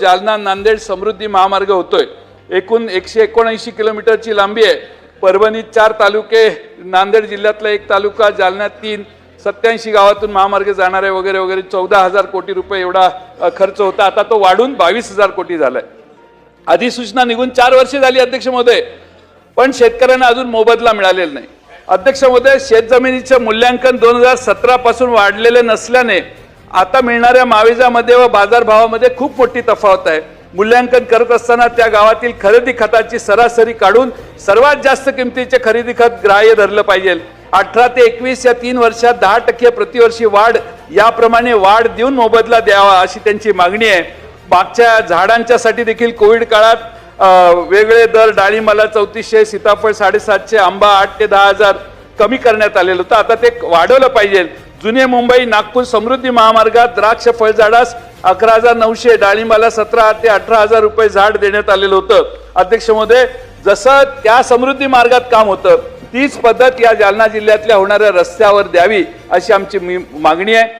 जालना नांदेड समृद्धी महामार्ग होतोय. एकूण एकशे एकोणऐंशी किलोमीटरची लांबी आहे. परभणीत चार तालुके नांदेड जिल्ह्यातला एक तालुका जालन्यात तीन सत्याऐंशी गावातून महामार्ग जाणार आहे वगैरे वगैरे चौदा हजार कोटी रुपये एवढा खर्च होता. आता तो वाढून बावीस हजार कोटी झालाय. अधिसूचना निघून चार वर्षे झाली अध्यक्ष महोदय. पण शेतकऱ्यांना अजून मोबदला मिळालेला नाही. अध्यक्ष महोदय शेतजमिनीचं मूल्यांकन दोन हजार सतरा पासून वाढलेले नसल्याने आता मिळणाऱ्या मावेजामध्ये व बाजारभावामध्ये खूप मोठी तफावत आहे. मूल्यांकन करत असताना त्या गावातील खरेदी खताची सरासरी काढून सर्वात जास्त किमतीचे खरेदी खत ग्राह्य धरलं पाहिजे. अठरा ते एकवीस या तीन वर्षात दहा टक्के प्रतिवर्षी वाढ याप्रमाणे वाढ देऊन मोबदला द्यावा अशी त्यांची मागणी आहे. मागच्या झाडांच्यासाठी देखील कोविड काळात वेगळे दर डाळिंबाला चौतीसशे सीताफळ साडेसातशे आंबा आठ ते दहा हजार कमी करण्यात आलेलं होतं. आता ते वाढवलं पाहिजे. जुने मुंबई नागपूर समृद्धी महामार्गात द्राक्ष फळझाडास अकरा हजार नऊशे डाळिंबाला सतरा ते अठरा हजार रुपये झाड देण्यात आलेलं होतं. अध्यक्ष महोदय जसं त्या समृद्धी मार्गात काम होतं तीच पद्धत या जालना जिल्ह्यातल्या होणाऱ्या रस्त्यावर द्यावी अशी आमची मी- मागणी आहे.